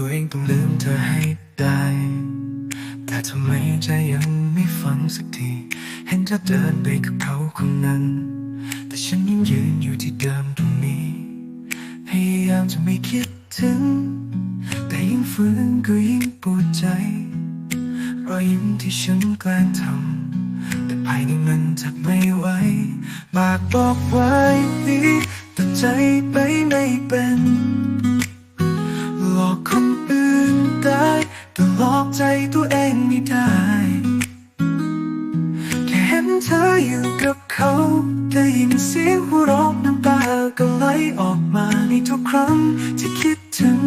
ตัวเองต้องลืมเธอให้ได้ แต่ทำไมใจยังไม่ฟังสักที เห็นเธอเดินไปกับเขาคนนั้น แต่ฉันยังยืนอยู่ที่เดิมตรงนี้ พยายามจะไม่คิดถึง แต่ยิ่งฝืนก็ยิ่งปวดใจ รอยยิ้มที่ฉันแกล้งทำแต่ภายในมันจับไม่ไหวบากบอกไว้ดีแต่ใจไปไม่เป็น ใจตัวเองไม่ได้แค่เห็นเธออยู่กับเขาได้ยินเสียงหัวเราะน้ำตาก็ไหลออกมาในทุกครั้งที่คิดถึง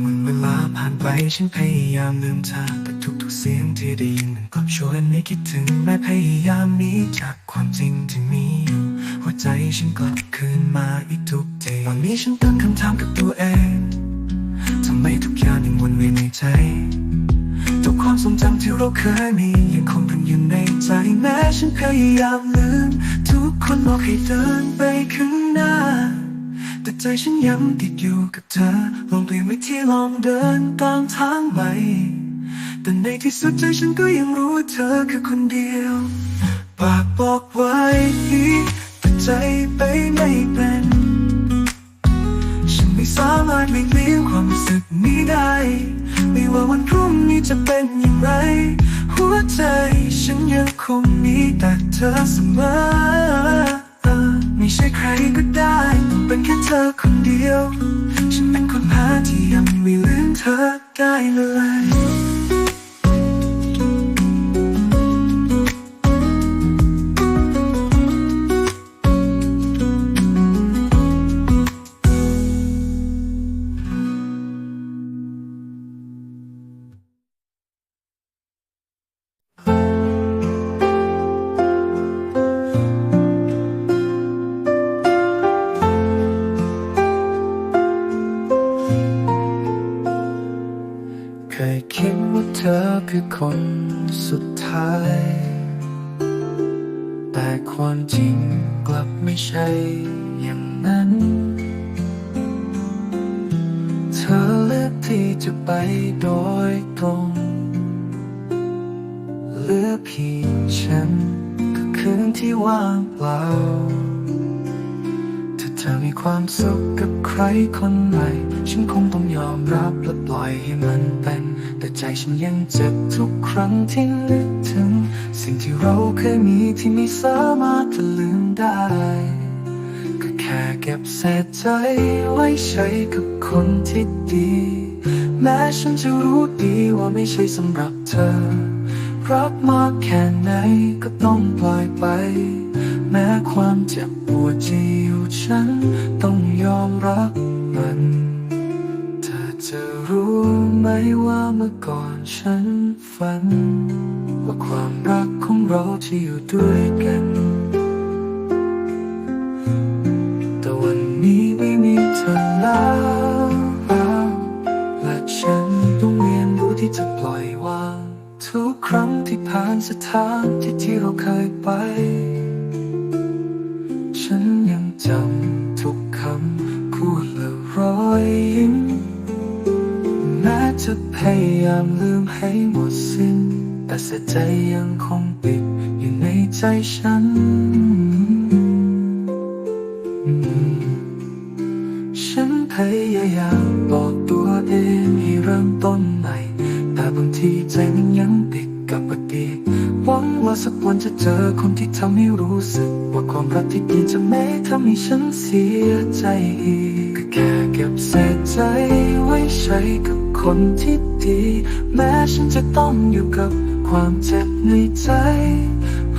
เมื่อเวลาผ่านไปฉันพยายามลืมเธอแต่ทุกๆเสียงที่ได้ยินมันกลับชวนให้คิดถึงแม้พยายามหนีจากความจริงที่มีอยู่หัวใจฉันกลับคืนมาอีกทุกทีตอนนี้ฉันตั้งคำถามกับตัวเอง ไมทุกอย่างยังวนเวียนในใจทุกความทรงจำที่เราเคยมียังคงเป็นอยู่ในใจแม้ฉันพยายามลืม ทุกคนบอกให้เดินไปข้างหน้า แต่ใจฉันยังติดอยู่กับเธอ ลองเปลี่ยนวิธีลองเดินตามทางใหม่แต่ในที่สุดใจฉันก็ยังรู้ว่าเธอคือคนเดียว ปากบอกว้แแต่ความจริงกลับไม่ใช่อย่างนั้น เธอเลือกที่จะไปโดยตรงเหลือเพียงฉันกับคืนที่ว่างเปล่าถ้าเธอมีความสุขกับใครคนใหม่ ฉันคงต้องยอมรับและปล่อยให้มันเป็น ใจฉันยังเจ็บทุกครั้งที่นึกถึง สิ่งที่เราเคยมีที่ไม่สามารถจะลืมได้ ก็แค่เก็บเศษใจไว้ใช้กับคนที่ดี แม้ฉันจะรู้ดีว่าไม่ใช่สำหรับเธอ รักมากแค่ไหนก็ต้องปล่อยไป แม้ความเจ็บปวดที่อยู่ฉัน ต้องยอมรับมัน ไหมว่าเมื่อก่อนฉันฝัน ว่าความรักของเราจะอยู่ด้วยกัน แต่วันนี้ไม่มีเธอแล้วและฉันต้องเรียนรู้ที่จะปล่อยวางทุกครั้งที่ผ่านสถานที่ที่เราเคยไป จะพยายามลืมให้หมดสิ้น แต่เสียใจยังคงติดอยู่ในใจฉัน ฉันพยายามบอกตัวเองให้เริ่มต้นใหม่ แต่บางทีใจมันยังติดกับอดีตหวังว่าสักวันจะเจอคนที่ทำให้รู้สึก ว่าความรักที่ดีจะไม่ทำให้ฉันเสียใจอีกก็แค่เก็บเศษใจไว้ใช้กับ คนที่ดี แม้ฉันจะต้องอยู่กับความเจ็บในใจ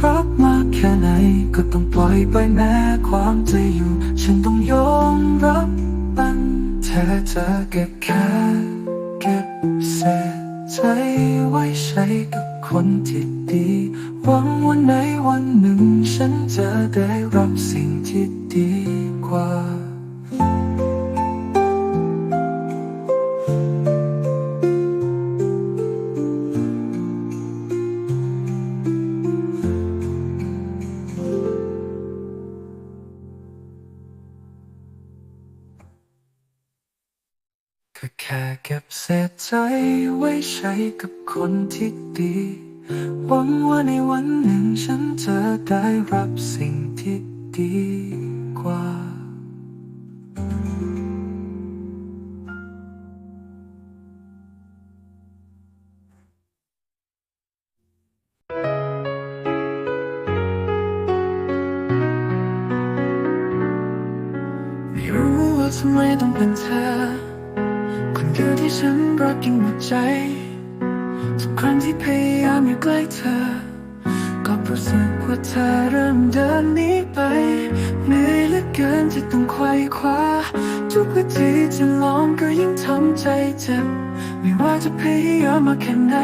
รักมากแค่ไหนก็ต้องปล่อยไปแม้ความจะอยู่ ฉันต้องยอมรับมันแท้เธอเก็บแค่เก็บเศษใจไว้ใช้กับคนที่ดี หวังวันไหนวันหนึ่ง ฉันจะได้รับสิ่งที่ดีกว่า ใจไว้ใช้กับคนที่ดี หวังว่าในวันหนึ่งฉันจะได้รับสิ่งที่ดีกว่า ไม่รู้ว่าทำไมต้องเป็นเธอ ใจทุกครั้งที่พยายามอยู่ใกล้เธอ ก็รู้สึกว่าเธอเริ่มเดินหนีไปเหนื่อยเหลือเกินที่ต้องไขว่คว้าทุกวิธีที่ลองก็ยิ่งทำใจเจ็บ ไม่ว่าจะพยายามมาแค่ไหน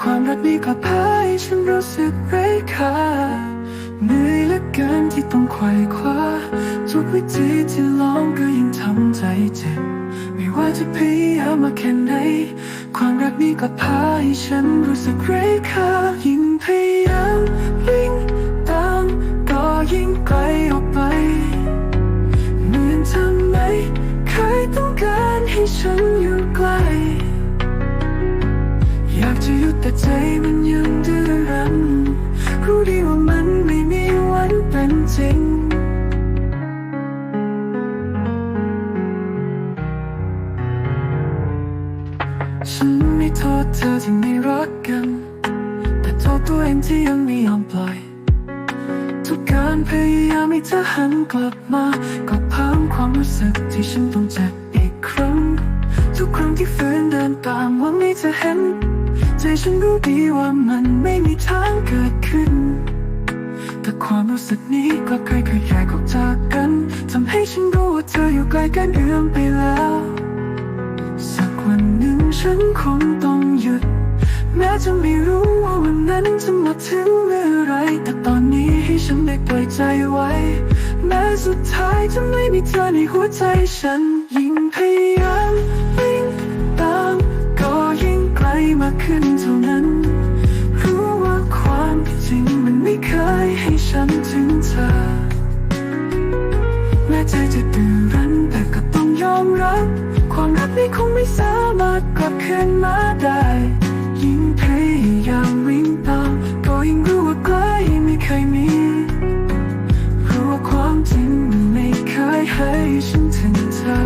ความรักนี้ก็พาให้ฉันรู้สึกไร้ค่าเหนื่อยเหลือเกินที่ต้องไขว่คว้าทุกวิธีที่ลองก็ยิ่งทำใจเจ็บ ไม่ว่าจะพยายามมาแค่ไหน ความรักนี้ก็พาให้ฉันรู้สึกไร้ค่ายิ่งพยายามวิ่งตามก็ยิ่งไกลออกไป การพยายามให้เธอหันกลับมา ก็เพิ่มความรู้สึกที่ฉันต้องเจ็บอีกครั้ง ทุกครั้งที่ฝืนเดินตามหวังให้เธอเห็น ใจฉันรู้ดีว่ามันไม่มีทางเกิดขึ้น แต่ความรู้สึกนี้กลับค่อยๆแยกออกจากกันทำให้ฉันรู้ว่าเธออยู่ไกลกันเอื้อมไปแล้ว สักวันหนึ่งฉันคงต้องหยุด แม้จะไม่รู้ว่าวันนั้นจะมาถึงเมื่อไรแต่ตอน นี้ให้ฉันได้ปล่อยใจไว้ แม้สุดท้ายจะไม่มีเธอในหัวใจฉัน ยิ่งพยายามวิ่งตามก็ยิ่งไกลมากขึ้นเท่านั้น รู้ว่าความจริงมันไม่เคยให้ฉันถึงเธอ แม้ใจจะดื้อรั้นแต่ก็ต้องยอมรับ ความรักนี้คงไม่สามารถกลับคืนมาได้ ให้ฉันถึงเธอ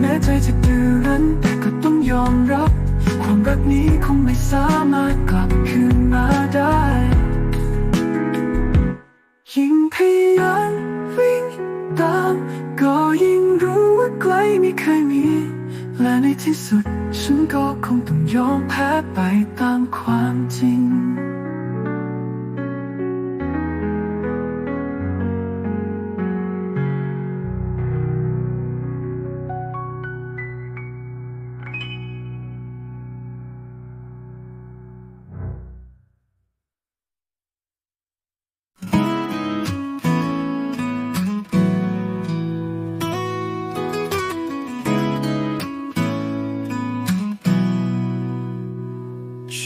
แม้ใจจะดื้อรั้นแต่ก็ต้องยอมรับ ความรักนี้คงไม่สามารถกลับคืน และในที่สุด ฉันก็คงต้องยอมแพ้ไปตามความจริง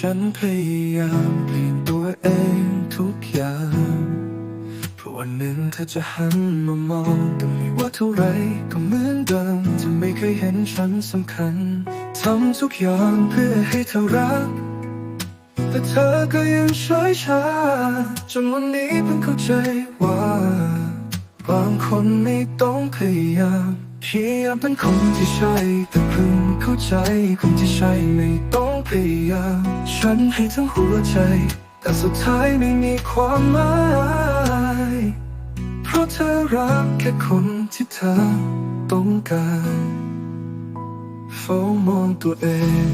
ฉันพยายามเปลี่ยนตัวเองทุกอย่างเพื่อวันหนึ่งเธอจะหันมามองแต่ไม่ว่าเท่าไรก็เหมือนเดิมจะไม่เคยเห็นฉันสำคัญทำทุกอย่างเพื่อให้เธอรัก แต่เธอก็ยังช่วยชาจนวันนี้เพิ่งเข้าใจว่า บางคนไม่ต้องพยายามพยายามเป็นคนที่ใช่แต่เพิ่งเข้าใจคนที่ใช่ไม่ต้อง พยายามฉันให้ทั้งหัวใจ แต่สุดท้ายไม่มีความหมาย เพราะเธอรักแค่คนที่เธอต้องการเฝ้ามองตัวเอง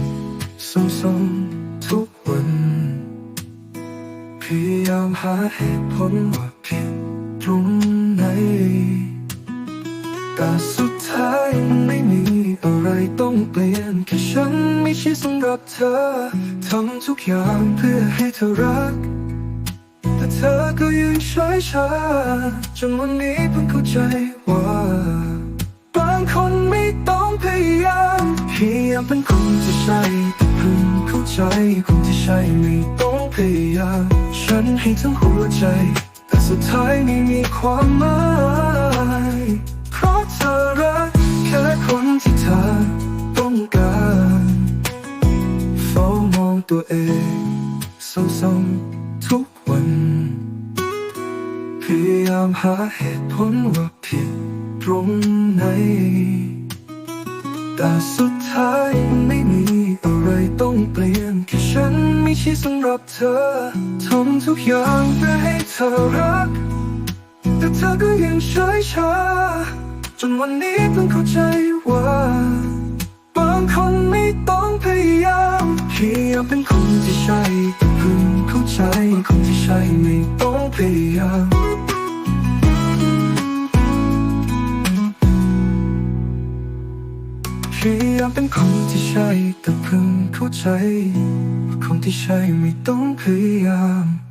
ซ้ำๆทุกวันพยายามหาเหตุผลว่าผิดตรงไหนแต่สุดท้ายไม่มี อะไรต้องเปลี่ยน แค่ฉันไม่ใช่สำหรับเธอทำทุกอย่างเพื่อให้เธอรัก แต่เธอก็ยืนเฉยชาจนวันนี้เพิ่งเข้าใจว่า บางคนไม่ต้องพยายามพยายามเป็นคนที่ใช่แต่เพิ่งเข้าใจคนที่ใช่ไม่ต้องพยายามฉันให้ทั้งหัวใจ แต่สุดท้ายไม่มีความหมาย ตัวเองเศร้าๆทุกวัน พยายามหาเหตุผลว่าผิดตรงไหน แต่สุดท้ายไม่มีอะไรต้องเปลี่ยนแค่ฉันไม่ใช่สำหรับเธอทำทุกอย่างเพื่อให้เธอรัก แต่เธอก็ยังเฉยชาจนวันนี้เพิ่งเข้าใจว่า บางคนไม่ต้องพยายาม พยายามเป็นคนที่ใช่แต่เพิ่งเข้าใจคนที่ใช่ไม่ต้องพยายามพยายามเป็นคนที่ใช่แต่เพิ่งเข้าใจคนที่ใช่ไม่ต้องพยายาม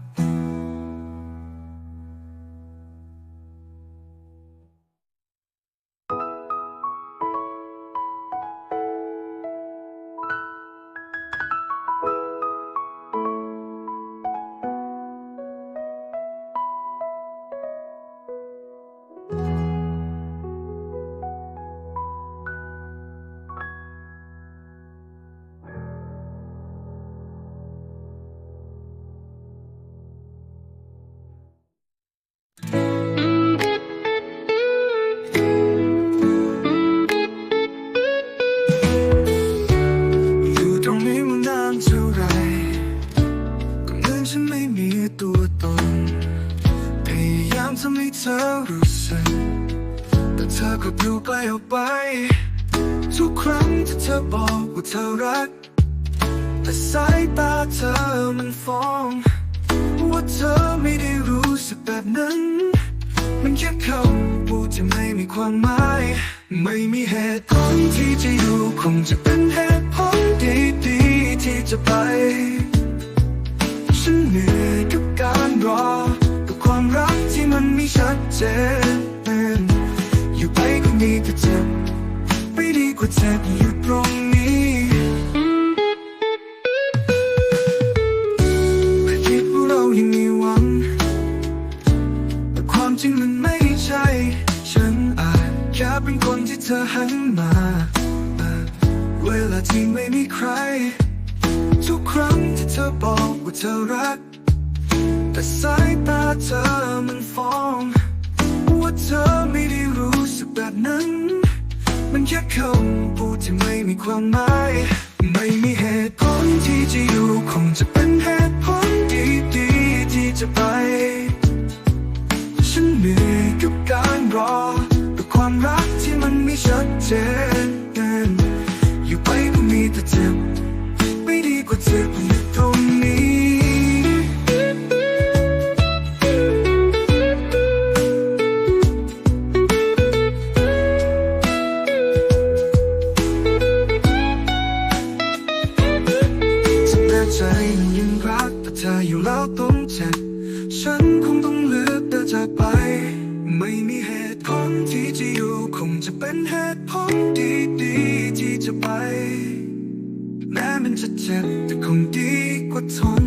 ม่มีตัวตน พยายามทำให้เธอรู้สึก แต่เธอก็ดูไกลออกไป ทุกครั้งที่เธอบอกว่าเธอรัก แต่สายตาเธอมันฟ้อง ว่าเธอไม่ได้รู้สึกแบบนั้น มันแค่คำพูดที่ไม่มีความหมาย ไม่มีเหตุผลที่จะอยู่คงจะเป็นเหตุผลดีๆที่จะไป เจ็บอยู่ตรงนี้แค่คิดว่าเรายังมีหวัง แต่ความจริงมันไม่ใช่ ฉันอาจแค่เป็นคนที่เธอหันมา เวลาที่ไม่มีใคร ทุกครั้งที่เธอบอกว่าเธอรัก แต่สายตาเธอมันฟ้อง ว่าเธอไม่ได้รู้สึกแบบนั้น มันแค่คำพูดที่ไม่มีความหมาย ไม่มีเหตุผลที่จะอยู่คงจะเป็นเหตุผลดีๆที่จะไป ฉันเหนื่อยกับการรอกับความรักที่มันไม่ชัดเจนอยู่ไปก็มีแต่เจ็บ แม้มันจะเจ็บแต่คงดีกว่าทน